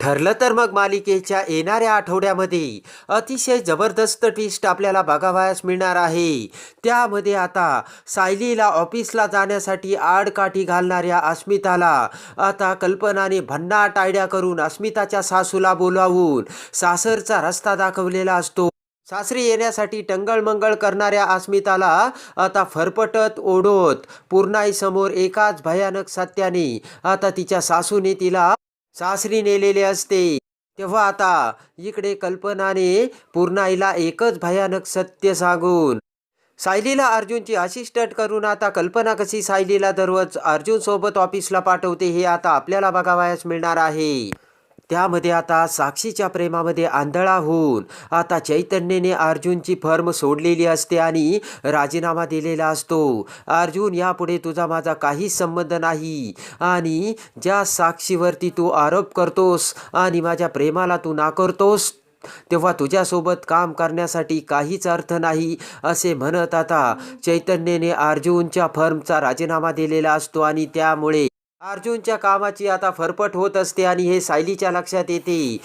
ठरलं तर मग मालिकेच्या येणाऱ्या आठवड्यामध्ये अतिशय जबरदस्त ट्विस्ट आपल्याला बघावयास मिळणार आहे. त्यामध्ये आता सायलीला ऑफिसला जाण्यासाठी आडकाठी घालणाऱ्या अस्मिताला आता कल्पनाने भन्नाट आयड्या करून अस्मिताच्या सासूला बोलावून सासरचा रस्ता दाखवलेला असतो. सासरी येण्यासाठी टंगळमंगळ करणाऱ्या अस्मिताला आता फरफटत ओढत पूर्णाईसमोर एकाच भयानक सत्याने आता तिच्या सासूने तिला सासरी नेलेले असते. तेव्हा आता इकडे कल्पनाने पूर्णाईला एकच भयानक सत्य सांगून सायलीला अर्जुनची असिस्टंट करून आता कल्पना कशी सायलीला दररोज अर्जुन सोबत ऑफिसला पाठवते हे आता आपल्याला बघावयास मिळणार आहे. त्यामध्ये आता साक्षीच्या प्रेमामध्ये आंधळा होऊन आता चैतन्यने अर्जुनची फर्म सोडलेली असते आणि राजीनामा दिलेला असतो. अर्जुन यापुढे तुझा माझा काहीच संबंध नाही. आणि ज्या साक्षीवरती तू आरोप करतोस आणि माझ्या प्रेमाला तू नाकारतोस तेव्हा तुझ्यासोबत काम करण्यासाठी काहीच अर्थ नाही असे म्हणत आता चैतन्यने अर्जुनच्या फर्मचा राजीनामा दिलेला असतो आणि त्यामुळे अर्जुनच्या कामाची आता फरफट होत असते आणि हे सायलीच्या लक्षात येते.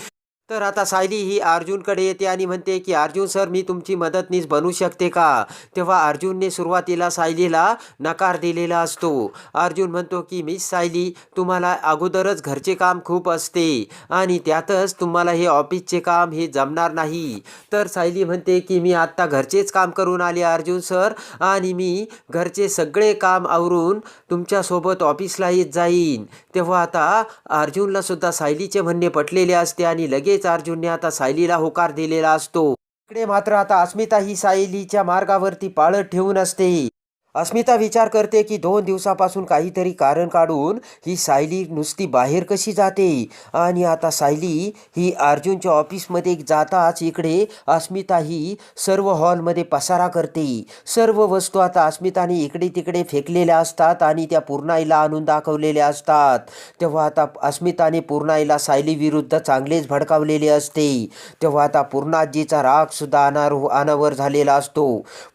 तर आता सायली ही अर्जुनकडे येते आणि म्हणते की अर्जुन सर मी तुमची मदतनीस बनू शकते का? तेव्हा अर्जुनने सुरुवातीला सायलीला नकार दिलेला असतो. अर्जुन म्हणतो की मिस सायली तुम्हाला अगोदरच घरचे काम खूप असते आणि त्यातच तुम्हाला हे ऑफिसचे काम हे जमणार नाही. तर सायली म्हणते की मी आत्ता घरचेच काम करून आले अर्जुन सर आणि मी घरचे सगळे काम आवरून तुमच्यासोबत ऑफिसला येत जाईन. तेव्हा आता अर्जुनलासुद्धा सायलीचे म्हणणे पटलेले असते आणि लगेच अर्जुनने आता सायलीला होकार दिलेला असतो. इकडे मात्र आता अस्मिता ही सायलीच्या मार्गावरती पाळत ठेवून असते अस्मिता विचार करते की दोन दिवसापासून काहीतरी कारण काढून ही सायली नुसती बाहेर कशी जाते? आणि आता सायली ही अर्जुनच्या ऑफिसमध्ये जाताच इकडे अस्मिता ही सर्व हॉलमध्ये पसारा करते. सर्व वस्तू आता अस्मिताने इकडे तिकडे फेकलेल्या असतात आणि त्या पूर्णाईला आणून दाखवलेल्या असतात. तेव्हा आता अस्मिताने पूर्णाईला सायली विरुद्ध चांगलेच भडकावलेले असते. तेव्हा आता पूर्णाजीचा रागसुद्धा अनार अनावर झालेला असतो.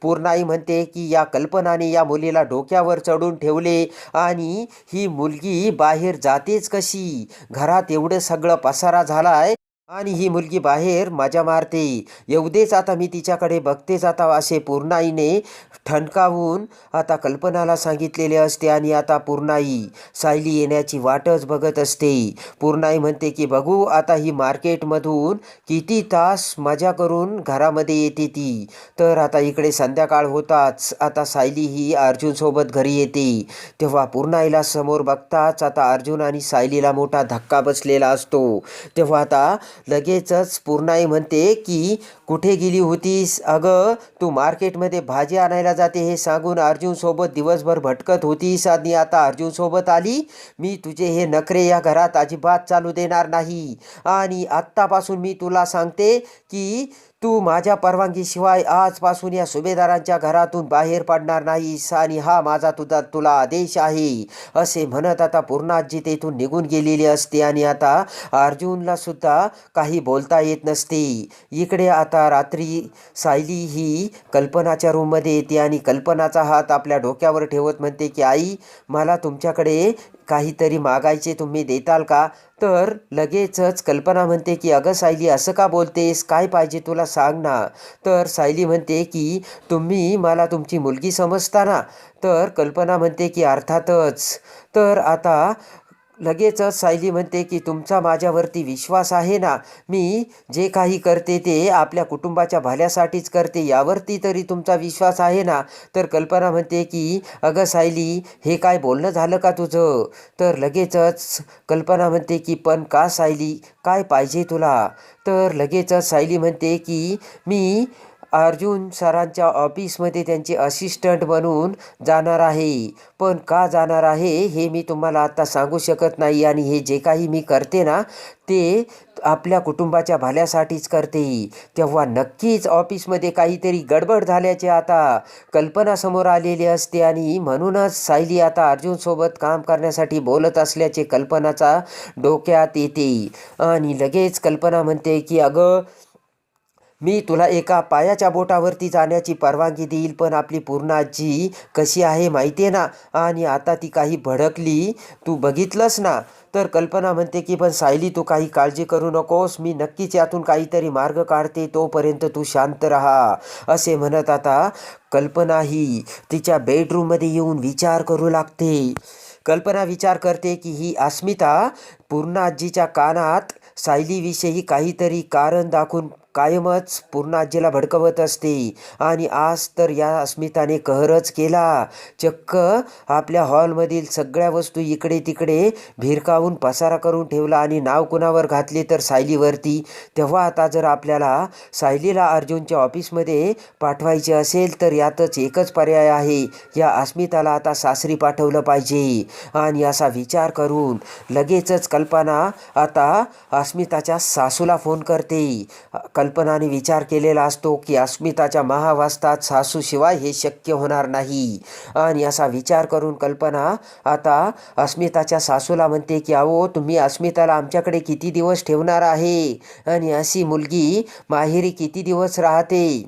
पूर्णाई म्हणते की या कल्पनाने या मुलीला डोक्यावर चढून ठेवले. आणि ही मुलगी बाहेर जातेच कशी? घरात एवढं सगळं पसारा झालाय. आणि ही मुलगी बाहेर मजा मारते. एवढेच आता मी तिच्याकडे बघतेच आता असे पूर्णाईने ठणकावून आता कल्पनाला सांगितलेले असते आणि आता पूर्णाई सायली येण्याची वाटच बघत असते. पूर्णाई म्हणते की बघू आता ही मार्केटमधून किती तास मजा करून घरामध्ये येते ती. तर आता इकडे संध्याकाळ होताच. आता सायली ही अर्जुनसोबत घरी येते. तेव्हा पूर्णाईला समोर बघताच आता अर्जुन आणि सायलीला मोठा धक्का बसलेला असतो. तेव्हा आता लगेचच पूर्णाई म्हणते की कुठे गेली होतीस? अगं तू मार्केटमध्ये भाजी आणायला जाते हे सांगून अर्जुनसोबत दिवसभर भटकत होतीस आणि आता अर्जुनसोबत आली? मी तुझे हे नखरे या घरात अजिबात चालू देणार नाही. आणि आत्तापासून मी तुला सांगते की तू माझ्या परवानगीशिवाय आजपासून या सुभेदारांच्या घरातून बाहेर पडणार नाहीस आणि हा माझा तुझा तुला आदेश आहे. असे म्हणत आता पूर्णाजी तेथून निघून गेलेली असते आणि आता अर्जुनला सुद्धा काही बोलता येत नसते. इकडे आता रात्री सायली ही कल्पनाच्या रूममध्ये येते आणि कल्पनाचा हात आपल्या डोक्यावर ठेवत म्हणते की आई मला तुमच्याकडे काहीतरी मागायचे तुम्ही देताल का? तर लगेचच कल्पना म्हणते की अगं सायली असं का बोलतेस? काय पाहिजे तुला सांग ना. तर सायली म्हणते की तुम्ही मला तुमची मुलगी समजता ना तर कल्पना म्हणते की अर्थातच. तर आता लगेचच सायली म्हणते की तुमचा माझ्यावरती विश्वास आहे ना? मी जे काही करते ते आपल्या कुटुंबाच्या भल्यासाठीच करते. यावरती तरी तुमचा विश्वास आहे ना? तर कल्पना म्हणते की अगं सायली हे काय बोलणं झालं का तुझं? तर लगेचच कल्पना म्हणते की पण का सायली? काय पाहिजे तुला? तर लगेचच सायली म्हणते की मी अर्जुन सरांच्या ऑफिसमध्ये त्यांचे असिस्टंट बनून जाणार आहे. पण का जाणार आहे हे मी तुम्हाला आता सांगू शकत नाही आणि हे जे काही मी करते ना ते आपल्या कुटुंबाच्या भल्यासाठीच करते. तेव्हा नक्कीच ऑफिसमध्ये काहीतरी गडबड झाल्याचे आता कल्पना समोर आलेली असते आणि म्हणूनच सायली आता अर्जुनसोबत काम करण्यासाठी बोलत असल्याचे कल्पनाचा डोक्यात येते. आणि लगेच कल्पना म्हणते की अगं मी तुला एका पायाच्या बोटावरती जाण्याची परवानगी देईल पण आपली पूर्ण आजी कशी आहे माहिती आहे ना? आणि आता ती काही भडकली. तू बघितलंस ना? तर कल्पना म्हणते की पण सायली तू काही काळजी करू नकोस. मी नक्कीच यातून काहीतरी मार्ग काढते. तोपर्यंत तू शांत राहा. असे म्हणत आता कल्पना ही तिच्या बेडरूममध्ये येऊन विचार करू लागते. कल्पना विचार करते की ही अस्मिता पूर्णा आजीच्या कानात सायलीविषयी काहीतरी कारण दाखवून कायमच पूर्ण आजीला भडकवत असते. आणि आज तर या अस्मिताने कहरच केला. चक्क आपल्या हॉलमधील सगळ्या वस्तू इकडे तिकडे भिरकावून पसारा करून ठेवला आणि नाव कुणावर घातले तर सायलीवरती. तेव्हा आता जर आपल्याला सायलीला अर्जुनच्या ऑफिसमध्ये पाठवायचे असेल तर यातच एकच पर्याय आहे. या अस्मिताला आता सासरी पाठवलं पाहिजे. आणि असा विचार करून लगेचच कल्पना आता अस्मिताच्या सासूला फोन करते. कल्पनाने विचार केलेला असतो की अस्मिताच्या महावास्तात सासूशिवाय हे शक्य होणार नाही. आणि असा विचार करून कल्पना आता अस्मिताच्या सासूला म्हणते की अहो तुम्ही अस्मिताला आमच्याकडे किती दिवस ठेवणार आहे? आणि अशी मुलगी माहेरी किती दिवस राहते?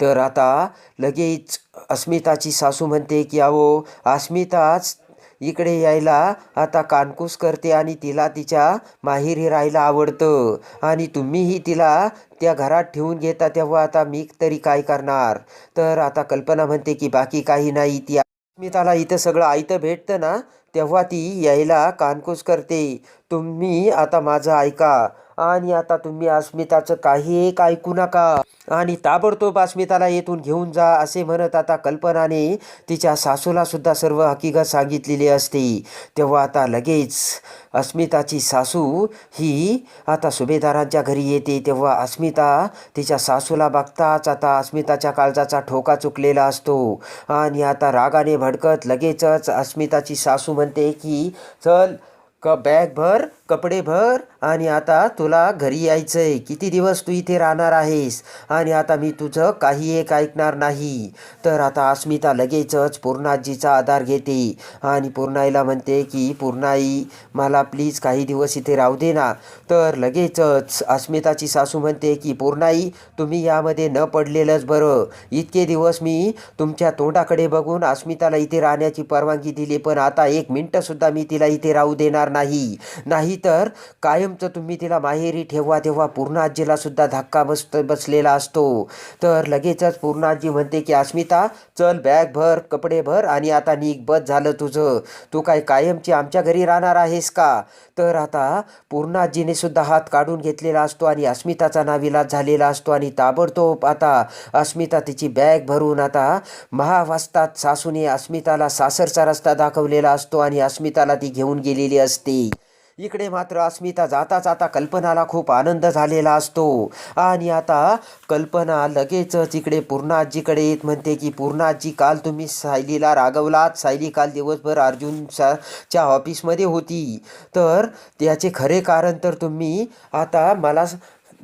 तर आता लगेच अस्मिताची सासू म्हणते की अहो अस्मिताच इकडे यायला आता कानकूस करते आणि तिला तिच्या माहेरी राहायला आवडतं. आणि तुम्हीही तिला त्या घरात ठेवून घेता तेव्हा आता मी तरी काय करणार? तर आता कल्पना म्हणते की बाकी काही नाही. ती अस्मिताला इथं सगळं आयतं भेटतं ना तेव्हा ती यायला कानकूस करते. तुम्ही आता माझं ऐका. आणि आता तुम्ही अस्मिताचं काही एक ऐकू नका. आणि ताबडतोब अस्मिताला येथून घेऊन जा असे म्हणत आता कल्पनाने तिच्या सासूला सुद्धा सर्व हकीकत सांगितलेली असते. तेव्हा आता लगेच अस्मिताची सासू ही आता सुभेदारांच्या घरी येते. तेव्हा अस्मिता तिच्या सासूला बघताच आता अस्मिताच्या काळजाचा ठोका चुकलेला असतो. आणि आता रागाने भडकत लगेचच अस्मिताची सासू म्हणते की चल क बॅग भर कपडे भर आणि आता तुला घरी यायचं आहे किती दिवस तू इथे राहणार आहेस? आणि आता मी तुझं काही एक ऐकणार नाही. तर आता अस्मिता लगेचच पूर्णाजीचा आधार घेते आणि पूर्णाईला म्हणते की पूर्णाई मला प्लीज काही दिवस इथे राहू दे ना. तर लगेचच अस्मिताची सासू म्हणते की पूर्णाई तुम्ही यामध्ये न पडलेलंच बरं. इतके दिवस मी तुमच्या तोंडाकडे बघून अस्मिताला इथे राहण्याची परवानगी दिली पण आता एक मिनटंसुद्धा मी तिला इथे राहू देणार नाही. नाही तर कायमचं तुम्ही तिला माहेरी ठेवा तेव्हा पूर्णाजीला सुद्धा धक्का बस बसलेला असतो. तर लगेचच पूर्णाजी म्हणते की अस्मिता चल बॅग भर कपडे भर आणि आता नीक बस झालं तुझं. तू काय कायमची आमच्या घरी राहणार आहेस का? तर आता पूर्णाजीने सुद्धा हात काढून घेतलेला असतो आणि अस्मिताचा नाविलाज झालेला असतो आणि ताबडतोब आता अस्मिता तिची बॅग भरून आता महावास्तात सासूने अस्मिताला सासरचा रस्ता दाखवलेला असतो आणि अस्मिताला ती घेऊन गेलेली असते. इकडे मात्र अस्मिता जाता जाता कल्पनाला खूप आनंद झालेला असतो. आणि आता कल्पना लगेचच इकडे पूर्णाजीकडे येत म्हणते की पूर्णाजी काल तुम्ही सायलीला रागवलात? सायली काल दिवसभर अर्जुनच्या च्या ऑफिसमध्ये होती. तर त्याचे खरे कारण तर तुम्ही आता मला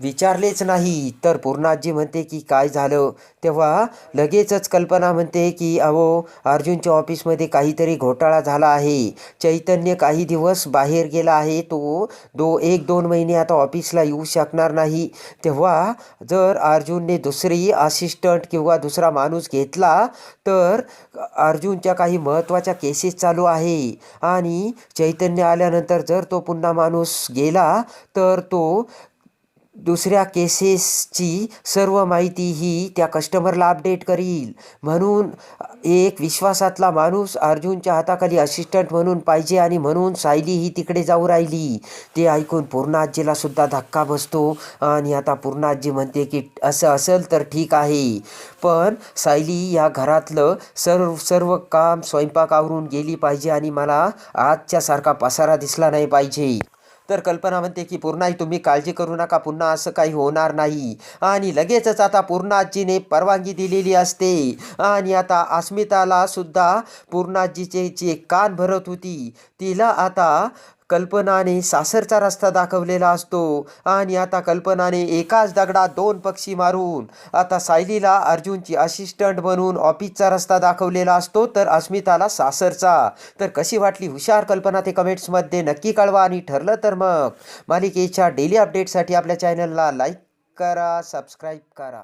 विचारलेच नाही. तर पूर्णाजी म्हणते की काय झालं? तेव्हा लगेचच कल्पना म्हणते की अहो अर्जुनच्या ऑफिसमध्ये काहीतरी घोटाळा झाला आहे. चैतन्य काही दिवस बाहेर गेला आहे. तो दो एक दोन महिने आता ऑफिसला येऊ शकणार नाही. तेव्हा जर अर्जुनने दुसरी असिस्टंट किंवा दुसरा माणूस घेतला तर अर्जुनच्या काही महत्त्वाच्या केसेस चालू आहे. आणि चैतन्य आल्यानंतर जर तो पुन्हा माणूस गेला तर तो दुसऱ्या केसेसची सर्व माहिती ही त्या कस्टमरला अपडेट करील. म्हणून एक विश्वासातला माणूस अर्जुनच्या हाताखाली असिस्टंट म्हणून पाहिजे आणि म्हणून सायली ही तिकडे जाऊ राहिली. ते ऐकून पूर्णाजीला सुद्धा धक्का बसतो आणि आता पूर्णाजी म्हणते की असं असेल तर ठीक आहे. पण सायली या घरातलं सर्व सर्व काम स्वयंपाक आवरून गेली पाहिजे आणि मला आजच्यासारखा पसारा दिसला नाही पाहिजे. तर कल्पना म्हणते की पूर्णाई तुम्ही काळजी करू नका पुन्हा असं काही होणार नाही. आणि लगेचच आता पूर्णाजीने परवानगी दिलेली असते. आणि आता अस्मिताला सुद्धा पूर्णाजीचे जे कान भरत होती तिला आता कल्पनाने सासरचा रस्ता दाखवलेला असतो. आणि आता कल्पनाने एकाच दगडात दोन पक्षी मारून आता सायलीला अर्जुनची असिस्टंट बनून ऑफिसचा रस्ता दाखवलेला असतो तर अस्मिताला सासरचा. तर कशी वाटली हुशार कल्पना ते कमेंट्समध्ये नक्की कळवा आणि ठरलं तर मग. मालिकेच्या डेली अपडेटसाठी आपल्या चॅनलला लाईक करा सबस्क्राईब करा.